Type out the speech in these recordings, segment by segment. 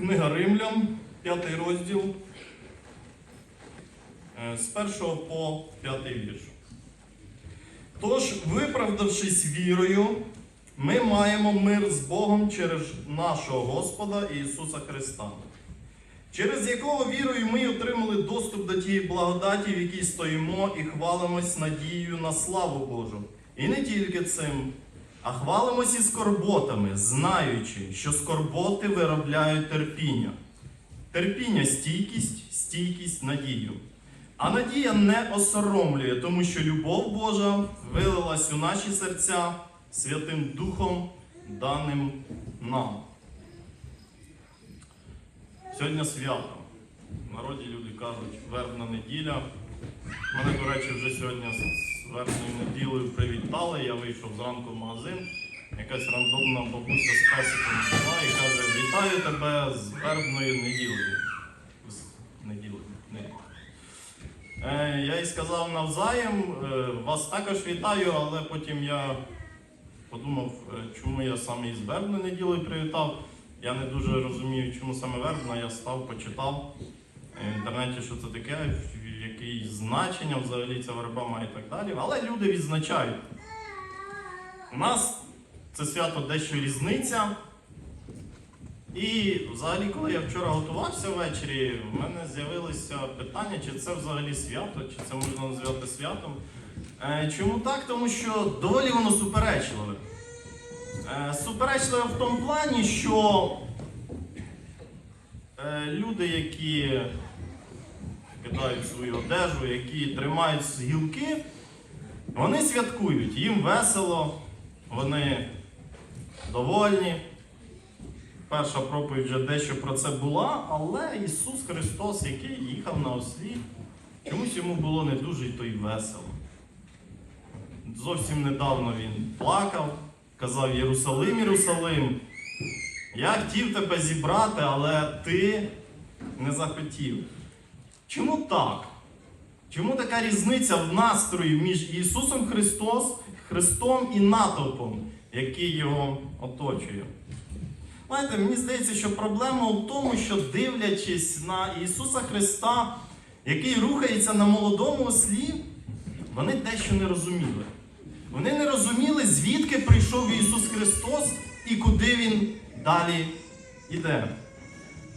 Книга Римлян, п'ятий розділ, е, з першого по п'ятий вірш. Тож, виправдавшись вірою, ми маємо мир з Богом через нашого Господа Ісуса Христа, через якого вірою ми отримали доступ до тієї благодаті, в якій стоїмо і хвалимось надією на славу Божу. І не тільки цим, а хвалимось і скорботами, знаючи, що скорботи виробляють терпіння. Терпіння стійкість, стійкість надію. А надія не осоромлює, тому що любов Божа вилилась у наші серця Святим Духом, даним нам. Сьогодні свято. В народі люди кажуть вербна неділя. Мене, до речі, вже сьогодні вербною неділею привітали. Я вийшов зранку в магазин. Якась рандомна бабуся з песиком була і каже: Вітаю тебе з вербною неділею. З неділею. Е, я їй сказав навзаєм, е, вас також вітаю, але потім я подумав, е, чому я саме із вербної неділею привітав. Я не дуже розумію, чому саме вербна. Я став, почитав в інтернеті, що це таке, в- значення взагалі ця верба має і так далі. Але люди відзначають. У нас це свято дещо різниця. І взагалі, коли я вчора готувався ввечері, в мене з'явилося питання, чи це взагалі свято, чи це можна назвати святом. Е, Чому так? Тому що доволі воно суперечливе. Е, Суперечливе в тому плані, що е, люди, які кидають свою одежу, які тримають гілки, вони святкують, їм весело, вони довольні. Перша проповідь вже дещо про це була, але Ісус Христос, який їхав на ослі, чомусь йому було не дуже й то й весело. Зовсім недавно він плакав, казав Єрусалим, Єрусалим, я хотів тебе зібрати, але ти не захотів. Чому так? Чому така різниця в настрої між Ісусом Христос, Христом і натовпом, який його оточує? Знаєте, мені здається, що проблема в тому, що дивлячись на Ісуса Христа, який рухається на молодому ослі, вони дещо не розуміли. Вони не розуміли, звідки прийшов Ісус Христос і куди Він далі йде.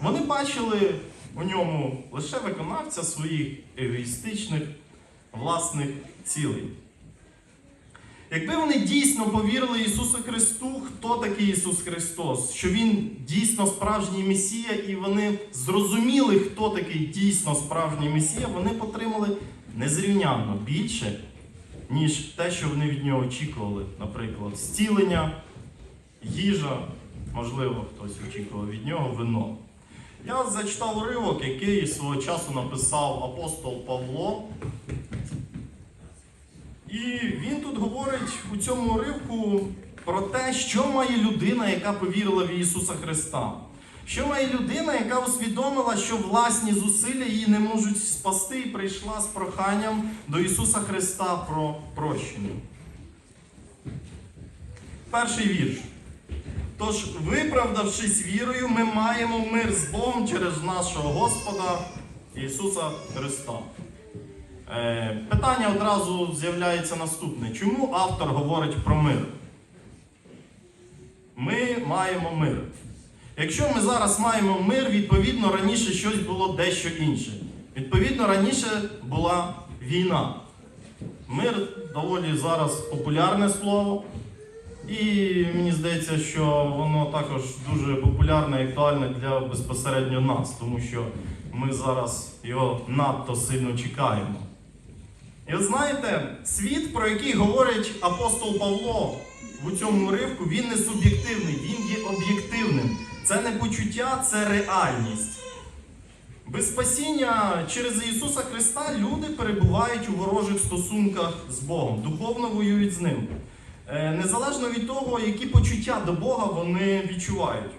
Вони бачили у ньому лише виконавця своїх егоїстичних власних цілей. Якби вони дійсно повірили Ісусу Христу, хто такий Ісус Христос, що Він дійсно справжній Месія, і вони зрозуміли, хто такий дійсно справжній Месія, вони б отримали незрівнянно більше, ніж те, що вони від нього очікували, наприклад, зцілення, їжа, можливо, хтось очікував від нього вино. Я зачитав уривок, який свого часу написав апостол Павло. І він тут говорить у цьому уривку про те, що має людина, яка повірила в Ісуса Христа. Що має людина, яка усвідомила, що власні зусилля її не можуть спасти, і прийшла з проханням до Ісуса Христа про прощення. Перший вірш. Тож, виправдавшись вірою, ми маємо мир з Богом через нашого Господа Ісуса Христа. Е, Питання одразу з'являється наступне. Чому автор говорить про мир? Ми маємо мир. Якщо ми зараз маємо мир, відповідно, раніше щось було дещо інше. Відповідно, раніше була війна. Мир доволі зараз популярне слово. І мені здається, що воно також дуже популярне і актуальне для безпосередньо нас, тому що ми зараз його надто сильно чекаємо. І от знаєте, світ, про який говорить апостол Павло в цьому уривку, він не суб'єктивний, він є об'єктивним. Це не почуття, це реальність. Без спасіння через Ісуса Христа люди перебувають у ворожих стосунках з Богом, духовно воюють з Ним. Е, Незалежно від того, які почуття до Бога вони відчувають.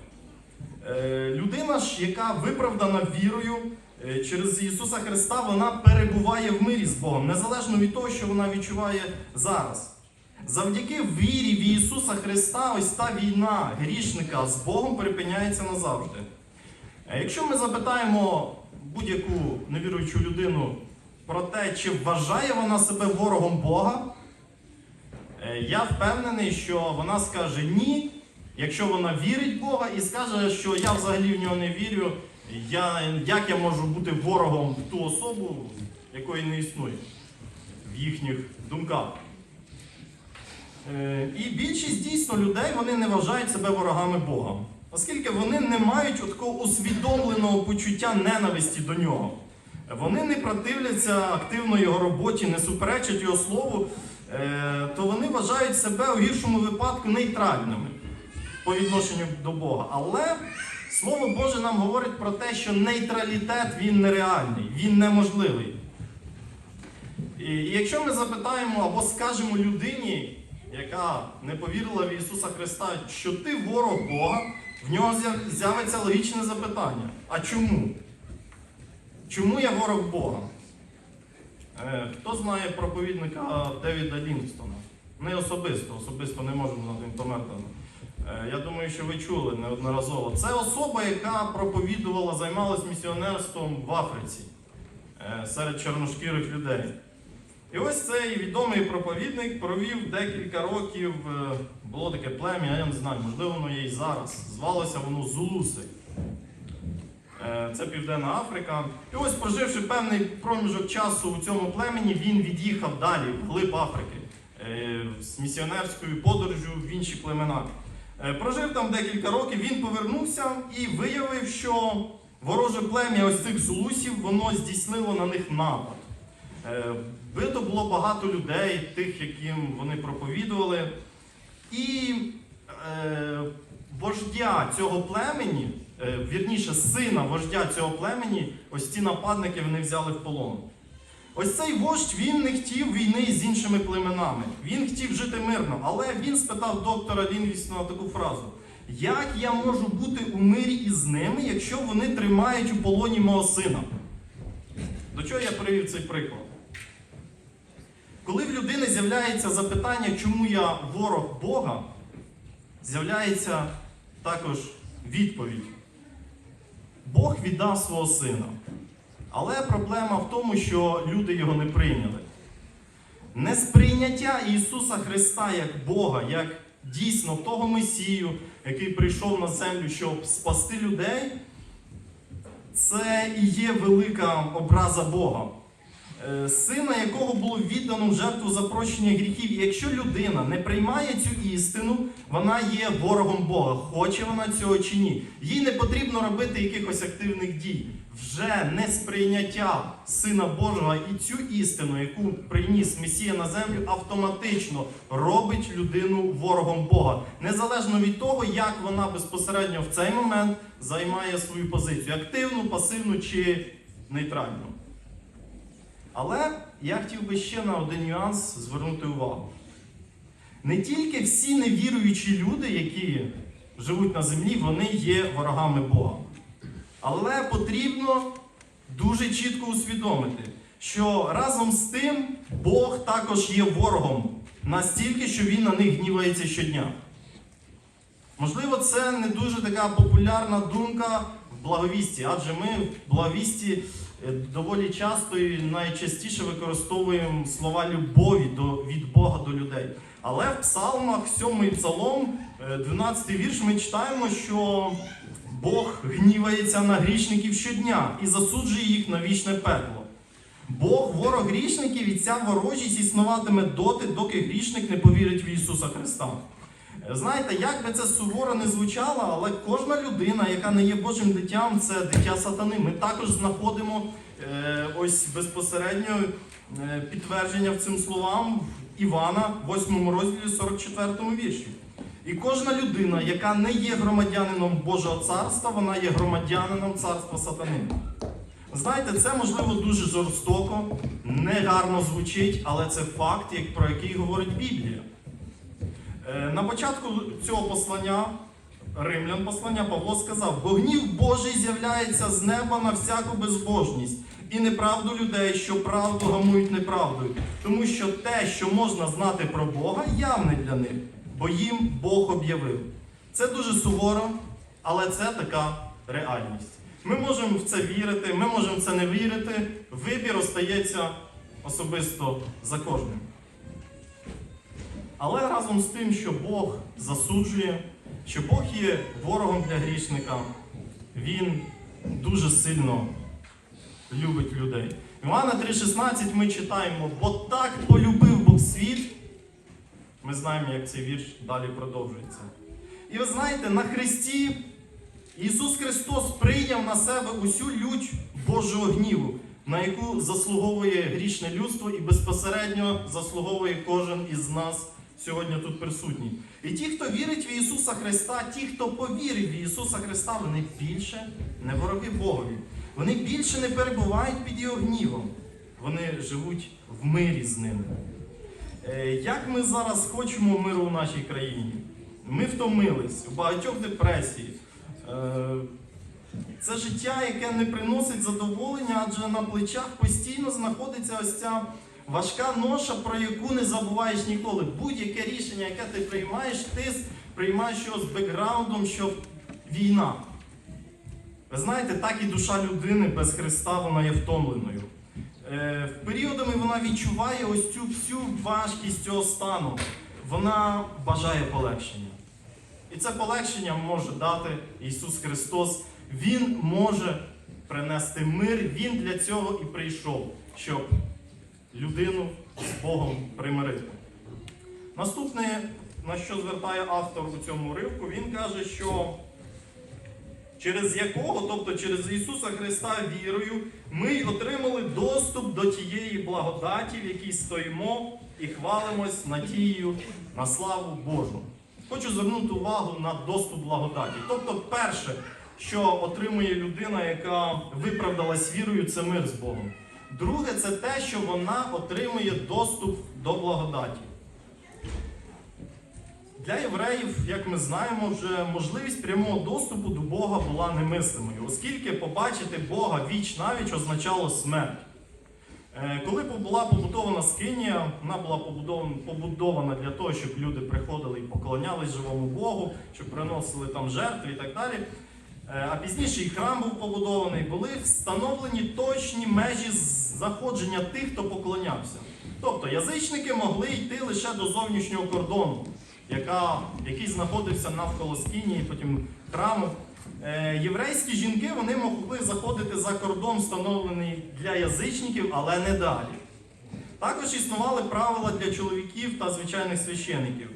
Е, Людина ж, яка виправдана вірою е, через Ісуса Христа, вона перебуває в мирі з Богом, незалежно від того, що вона відчуває зараз. Завдяки вірі в Ісуса Христа, ось та війна грішника з Богом припиняється назавжди. Якщо ми запитаємо будь-яку невіруючу людину про те, чи вважає вона себе ворогом Бога, я впевнений, що вона скаже ні, якщо вона вірить в Бога, і скаже, що я взагалі в нього не вірю, я, як я можу бути ворогом в ту особу, якої не існує в їхніх думках. Е, І більшість дійсно людей вони не вважають себе ворогами Бога, оскільки вони не мають такого усвідомленого почуття ненависті до нього. Вони не противляться активно його роботі, не суперечать його слову, то вони вважають себе у гіршому випадку нейтральними по відношенню до Бога. Але Слово Боже нам говорить про те, що нейтралітет він нереальний, він неможливий. І якщо ми запитаємо або скажемо людині, яка не повірила в Ісуса Христа, що ти ворог Бога, в нього з'явиться логічне запитання. А чому? Чому я ворог Бога? Е, Хто знає проповідника Девіда Лінгстона? Не особисто, особисто не можемо він помер. Е, Я думаю, що ви чули неодноразово. Це особа, яка проповідувала, займалась місіонерством в Африці е, серед чорношкірих людей. І ось цей відомий проповідник провів декілька років, було таке плем'я, я не знаю, можливо, воно є і зараз. Звалося воно Зулуси. Е, Це Південна Африка. І ось, проживши певний проміжок часу у цьому племені, він від'їхав далі, в глиб Африки, е, з місіонерською подорожю в інші племена. Е, Прожив там декілька років, він повернувся і виявив, що вороже плем'я ось цих зулусів, воно здійснило на них напад. Бито було багато людей, тих, яким вони проповідували. І е, вождя цього племені, вірніше, сина вождя цього племені, ось ці нападники вони взяли в полон. Ось цей вождь він не хотів війни з іншими племенами. Він хотів жити мирно, але він спитав доктора Лінгвістона таку фразу: Як я можу бути у мирі із ними, якщо вони тримають у полоні мого сина? До чого я привів цей приклад? Коли в людини з'являється запитання, чому я ворог Бога, з'являється також відповідь. Бог віддав свого сина. Але проблема в тому, що люди його не прийняли. Несприйняття Ісуса Христа як Бога, як дійсно того Месію, який прийшов на землю, щоб спасти людей, це і є велика образа Бога. Е, Сина, якого було віддано в жертву за прощення гріхів. І якщо людина не приймає цю істину, вона є ворогом Бога, хоче вона цього чи ні. Їй не потрібно робити якихось активних дій. Вже несприйняття Сина Божого і цю істину, яку приніс Месія на землю, автоматично робить людину ворогом Бога. Незалежно від того, як вона безпосередньо в цей момент займає свою позицію: активну, пасивну чи нейтральну. Але я хотів би ще на один нюанс звернути увагу. Не тільки всі невіруючі люди, які живуть на землі, вони є ворогами Бога. Але потрібно дуже чітко усвідомити, що разом з тим Бог також є ворогом настільки, що він на них гнівається щодня. Можливо, це не дуже така популярна думка в благовісті, адже ми в благовісті доволі часто і найчастіше використовуємо слова любові до, від Бога до людей. Але в псалмах, 7 псалом, е, 12 вірш, ми читаємо, що Бог гнівається на грішників щодня і засуджує їх на вічне пекло. Бог, ворог грішників, і ця ворожість існуватиме доти, доки грішник не повірить в Ісуса Христа. Знаєте, як би це суворо не звучало, але кожна людина, яка не є Божим дитям, це дитя сатани. Ми також знаходимо е, ось безпосередньо е, підтвердження цим словам в Івана, 8 розділі 44 вірші. І кожна людина, яка не є громадянином Божого царства, вона є громадянином царства сатани. Знаєте, це можливо дуже жорстоко, негарно звучить, але це факт, про який говорить Біблія. Е, На початку цього послання, римлян послання, Павло сказав: бо гнів Божий з'являється з неба на всяку безбожність і неправду людей, що правду гамують неправдою. Тому що те, що можна знати про Бога, явне для них, бо їм Бог об'явив. Це дуже суворо, але це така реальність. Ми можемо в це вірити, ми можемо в це не вірити. Вибір остається особисто за кожним. Але разом з тим, що Бог засуджує, що Бог є ворогом для грішника, Він дуже сильно любить людей. Івана 3,16 ми читаємо, бо так полюбив Бог світ. Ми знаємо, як цей вірш далі продовжується. І ви знаєте, на Христі Ісус Христос прийняв на себе усю лють Божого гніву, на яку заслуговує грішне людство і безпосередньо заслуговує кожен із нас сьогодні тут присутній. І ті, хто вірить в Ісуса Христа, ті, хто повірив в Ісуса Христа, вони більше не вороги Богові. Вони більше не перебувають під Його гнівом. Вони живуть в мирі з ним. Е, Як ми зараз хочемо миру в нашій країні? Ми втомились, у багатьох депресії. Е, Це життя, яке не приносить задоволення, адже на плечах постійно знаходиться ось ця важка ноша, про яку не забуваєш ніколи. Будь-яке рішення, яке ти приймаєш, ти приймаєш його з бекграундом, що війна. Ви знаєте, так і душа людини без Христа вона є втомленою. Е, періодами вона відчуває ось цю всю важкість цього стану. Вона бажає полегшення. І це полегшення може дати Ісус Христос. Він може принести мир. Він для цього і прийшов, щоб людину з Богом примирити. Наступне, на що звертає автор у цьому уривку, він каже, що через якого, тобто через Ісуса Христа вірою, ми й отримали доступ до тієї благодаті, в якій стоїмо і хвалимось надією на славу Божу. Хочу звернути увагу на доступ благодаті. Тобто, перше, що отримує людина, яка виправдалась вірою, це мир з Богом. Друге, це те, що вона отримує доступ до благодаті. Для євреїв, як ми знаємо, вже можливість прямого доступу до Бога була немислимою, оскільки побачити Бога віч навіч означало смерть. Е, Коли була побудована скинія, вона була побудована, для того, щоб люди приходили і поклонялись живому Богу, щоб приносили там жертви і так далі. Е, А пізніше і храм був побудований, були встановлені точні межі заходження тих, хто поклонявся. Тобто язичники могли йти лише до зовнішнього кордону, яка, який знаходився навколо скинії, потім храму. Е, Єврейські жінки вони могли заходити за кордон, встановлений для язичників, але не далі. Також існували правила для чоловіків та звичайних священиків.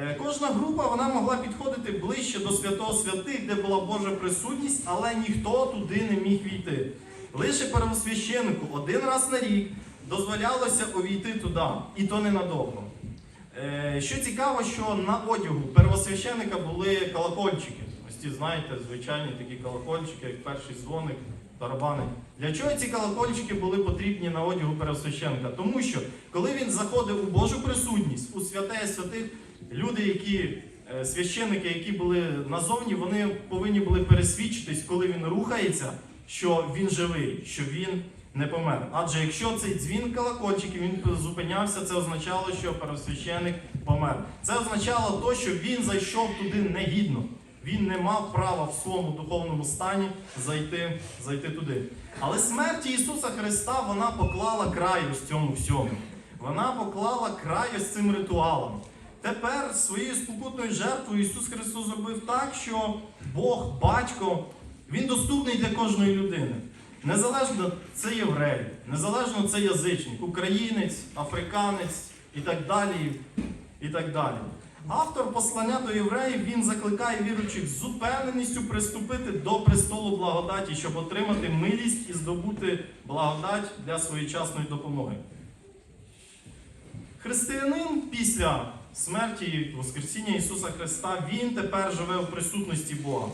Е, Кожна група вона могла підходити ближче до святого святих, де була Божа присутність, але ніхто туди не міг війти. Лише первосвященику один раз на рік дозволялося увійти туди, і то ненадовго. Е, Що цікаво, що на одягу первосвященика були колокольчики. Ось ті, знаєте, звичайні такі колокольчики, як перший дзвоник, барабани. Для чого ці колокольчики були потрібні на одягу первосвященика? Тому що коли він заходив у Божу присутність, у святе святих, люди, які е, священники, які були назовні, вони повинні були пересвідчитись, коли він рухається, що він живий, що він не помер. Адже якщо цей дзвін колокольчиків він зупинявся, це означало, що первосвященик помер. Це означало то, що він зайшов туди негідно. Він не мав права в своєму духовному стані зайти, зайти туди. Але смерть Ісуса Христа вона поклала край ось цьому всьому. Вона поклала край ось цим ритуалам. Тепер своєю спокутною жертвою Ісус Христос зробив так, що Бог, Батько, Він доступний для кожної людини. Незалежно це єврей, незалежно це язичник, українець, африканець і так далі. І так далі. Автор послання до євреїв він закликає віруючих з упевненістю приступити до престолу благодаті, щоб отримати милість і здобути благодать для своєчасної допомоги. Християнин після смерті і Воскресіння Ісуса Христа, він тепер живе в присутності Бога.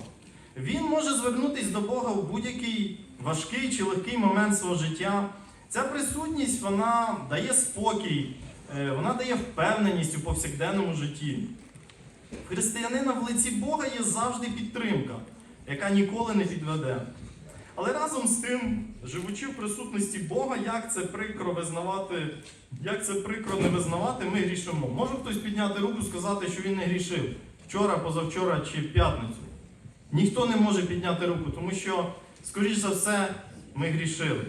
Він може звернутися до Бога в будь-який важкий чи легкий момент свого життя. Ця присутність вона дає спокій, е, вона дає впевненість у повсякденному житті. Християнина в лиці Бога є завжди підтримка, яка ніколи не підведе. Але разом з тим, живучи в присутності Бога, як це прикро визнавати, як це прикро не визнавати, ми грішимо. Може хтось підняти руку і сказати, що він не грішив вчора, позавчора чи в п'ятницю. Ніхто не може підняти руку, тому що скоріш за все, ми грішили.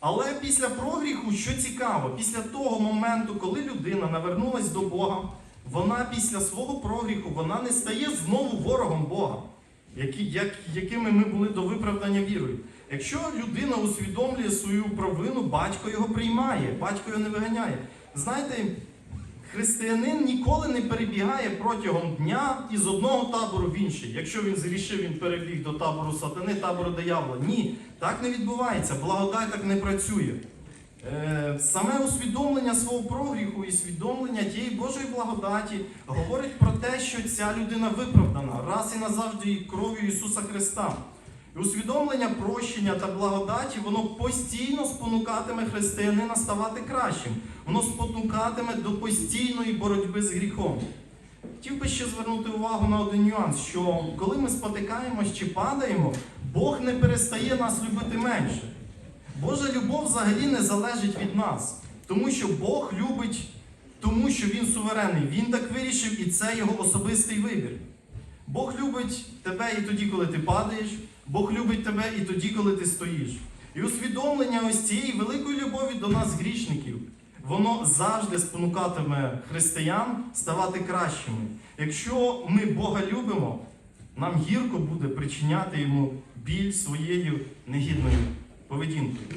Але після прогріху, що цікаво, після того моменту, коли людина навернулась до Бога, вона після свого прогріху вона не стає знову ворогом Бога, які, як, якими ми були до виправдання вірою. Якщо людина усвідомлює свою провину, батько його приймає, батько його не виганяє. Знаєте, християнин ніколи не перебігає протягом дня із одного табору в інший. Якщо він зрішив, він перебіг до табору сатани, табору диявола. Ні, так не відбувається. Благодать так не працює. Е, Саме усвідомлення свого прогріху і усвідомлення тієї Божої благодаті говорить про те, що ця людина виправдана раз і назавжди кров'ю Ісуса Христа. І усвідомлення прощення та благодаті, воно постійно спонукатиме християнина ставати кращим. Воно спонукатиме до постійної боротьби з гріхом. Хотів би ще звернути увагу на один нюанс, що коли ми спотикаємось чи падаємо, Бог не перестає нас любити менше. Божа любов взагалі не залежить від нас, тому що Бог любить, тому що Він суверенний. Він так вирішив, і це його особистий вибір. Бог любить тебе і тоді, коли ти падаєш, Бог любить тебе і тоді, коли ти стоїш. І усвідомлення ось цієї великої любові до нас, грішників, воно завжди спонукатиме християн ставати кращими. Якщо ми Бога любимо, нам гірко буде причиняти йому біль своєю негідною поведінкою.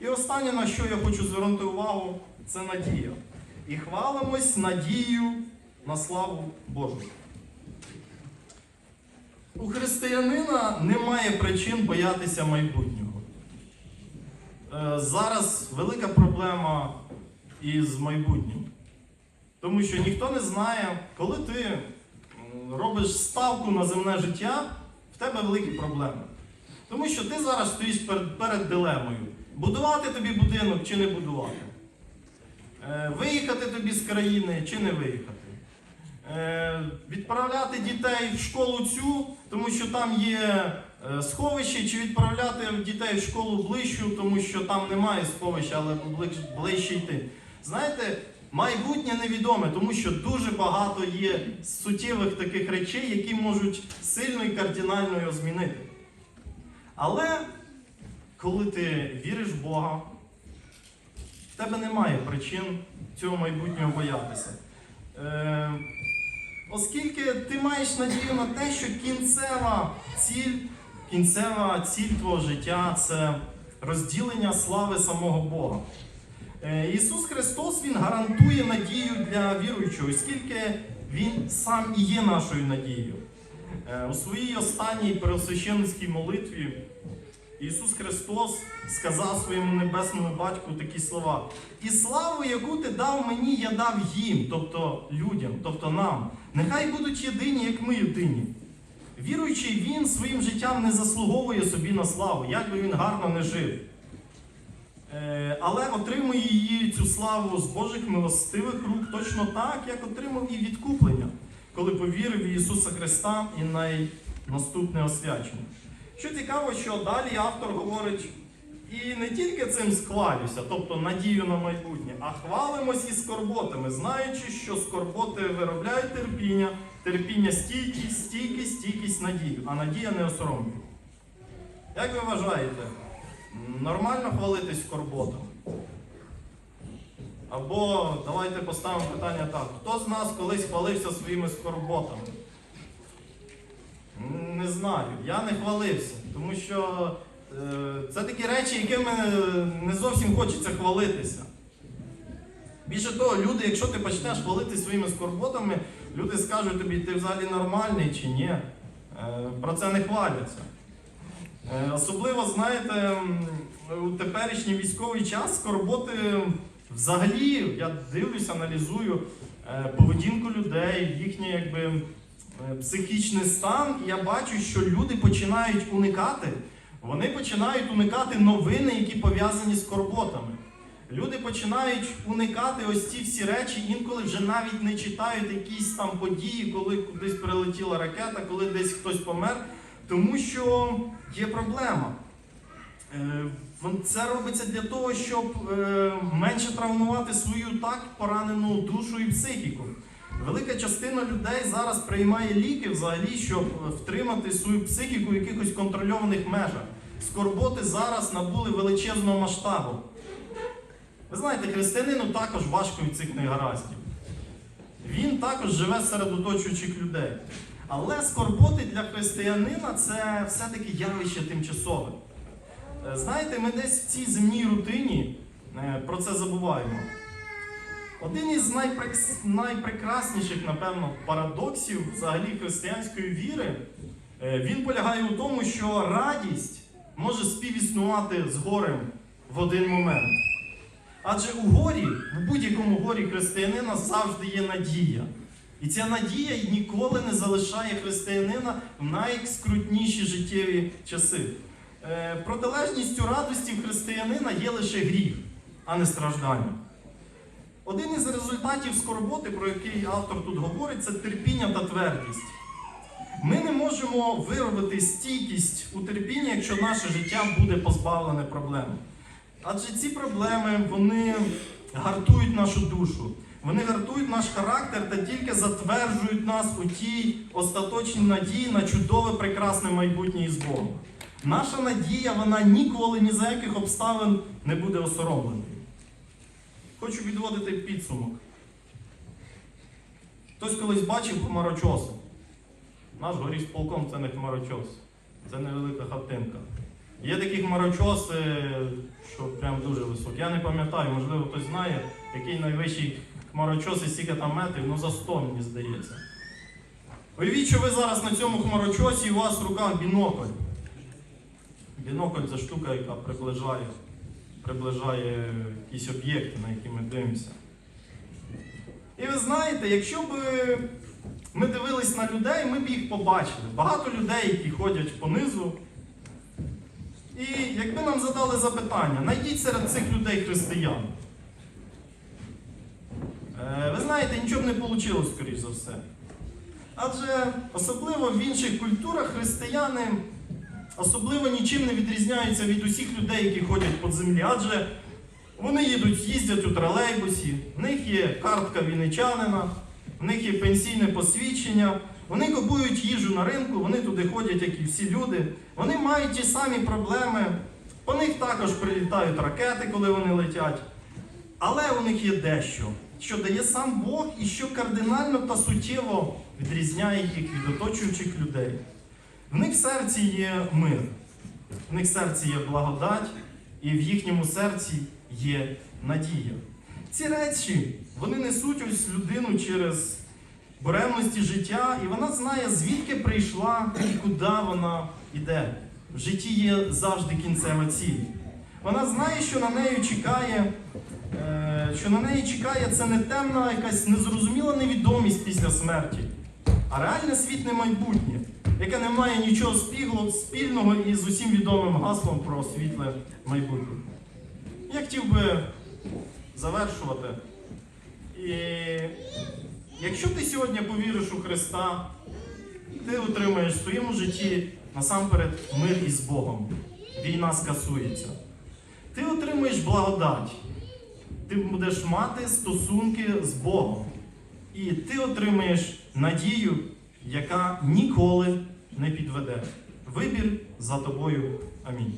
І останнє, на що я хочу звернути увагу, це надія. І хвалимось надією на славу Божу. У християнина немає причин боятися майбутнього. Е, Зараз велика проблема із майбутнім. Тому що ніхто не знає, коли ти робиш ставку на земне життя, в тебе великі проблеми. Тому що ти зараз стоїш перед, перед дилемою: будувати тобі будинок чи не будувати. Е, Виїхати тобі з країни чи не виїхати. Е, Відправляти дітей в школу цю, тому що там є е, сховище, чи відправляти дітей в школу ближчу, тому що там немає сховища, але ближче йти. Знаєте, майбутнє невідоме, тому що дуже багато є суттєвих таких речей, які можуть сильно і кардинально його змінити. Але коли ти віриш в Бога, в тебе немає причин цього майбутнього боятися. Е, оскільки ти маєш надію на те, що кінцева ціль, кінцева ціль твого життя це розділення слави самого Бога. Е, Ісус Христос Він гарантує надію для віруючого, оскільки Він сам і є нашою надією. Е, У своїй останній пересвященницькій молитві Ісус Христос сказав своєму небесному батьку такі слова: І славу, яку ти дав мені, я дав їм, тобто людям, тобто нам. Нехай будуть єдині, як ми єдині. Віруючий він своїм життям не заслуговує собі на славу, як би він гарно не жив. Е, Але отримує її цю славу з Божих милостивих рук точно так, як отримав і відкуплення, коли повірив в Ісуса Христа і на наступне освячення. Що цікаво, що далі автор говорить, і не тільки цим схвалюся, тобто надію на майбутнє, а хвалимось і скорботами, знаючи, що скорботи виробляють терпіння, терпіння стійкість, стійкість, стійкість надію, а надія не осоромлює. Як ви вважаєте, нормально хвалитись скорботами? Або давайте поставимо питання так: хто з нас колись хвалився своїми скорботами? Не знаю, я не хвалився, тому що це такі речі, якими не зовсім хочеться хвалитися. Більше того, люди, якщо ти почнеш хвалити своїми скорботами, люди скажуть тобі, ти взагалі нормальний чи ні. Е, про це не хваляться. Е, особливо, знаєте, у теперішній військовий час скорботи взагалі, я дивлюсь, аналізую е, поведінку людей, їхній якби, е, психічний стан, і я бачу, що люди починають уникати, вони починають уникати новини, які пов'язані з скорботами. Люди починають уникати ось ці всі речі, інколи вже навіть не читають якісь там події, коли кудись прилетіла ракета, коли десь хтось помер, тому що є проблема. Е, Це робиться для того, щоб е, менше травмувати свою так поранену душу і психіку. Велика частина людей зараз приймає ліки взагалі, щоб втримати свою психіку в якихось контрольованих межах. Скорботи зараз набули величезного масштабу. Ви знаєте, християнину також важко від цих негараздів. Він також живе серед оточуючих людей. Але скорботи для християнина це все-таки явище тимчасове. Е, Знаєте, ми десь в цій земній рутині е, про це забуваємо. Один із найпрекрасніших, напевно, парадоксів взагалі християнської віри, е, він полягає у тому, що радість може співіснувати з горем в один момент. Адже у горі, в будь-якому горі християнина завжди є надія. І ця надія ніколи не залишає християнина в найскрутніші життєві часи. Е, Протилежністю радості християнина є лише гріх, а не страждання. Один із результатів скорботи, про який автор тут говорить, це терпіння та твердість. Ми не можемо виробити стійкість у терпінні, якщо наше життя буде позбавлене проблем. Адже ці проблеми вони гартують нашу душу, вони гартують наш характер та тільки затверджують нас у тій остаточній надії на чудове прекрасне майбутнє із Богом. Наша надія, вона ніколи ні за яких обставин не буде осоромленою. Хочу підводити підсумок. Хтось колись бачив хмарочоси. Наш горісполком це не хмарочос, це невелика хатинка. Є такі хмарочоси, що прям дуже високі. Я не пам'ятаю, можливо, хтось знає, який найвищий хмарочос і скільки там метрів, ну за 100, мені здається. Уявіть, що ви зараз на цьому хмарочосі і у вас в руках бінокль. Бінокль це штука, яка приближає, приближає якісь об'єкти, на які ми дивимося. І ви знаєте, якщо б ми дивились на людей, ми б їх побачили. Багато людей, які ходять понизу. І якби нам задали запитання, найдіть серед цих людей християн. Е, Ви знаєте, нічого б не вийшло, скоріш за все. Адже особливо в інших культурах християни особливо нічим не відрізняються від усіх людей, які ходять по землі. Адже вони їдуть, їздять у тролейбусі, в них є картка вінничанина, в них є пенсійне посвідчення, вони купують їжу на ринку, вони туди ходять, як і всі люди. Вони мають ті самі проблеми. По них також прилітають ракети, коли вони летять. Але у них є дещо, що дає сам Бог і що кардинально та суттєво відрізняє їх від оточуючих людей. В них в серці є мир, в них в серці є благодать, і в їхньому серці є надія. Ці речі вони несуть ось людину через буремності життя, і вона знає, звідки прийшла і куди вона йде. В житті є завжди кінцева ціль. Вона знає, що на неї чекає, е, що на неї чекає це не темна, якась незрозуміла невідомість після смерті, а реальне світле майбутнє, яке не має нічого спільного із усім відомим гаслом про світле майбутнє. Я хотів би завершувати. І якщо ти сьогодні повіриш у Христа, ти отримаєш в своєму житті насамперед мир із Богом. Війна скасується. Ти отримаєш благодать. Ти будеш мати стосунки з Богом. І ти отримаєш надію, яка ніколи не підведе. Вибір за тобою. Амінь.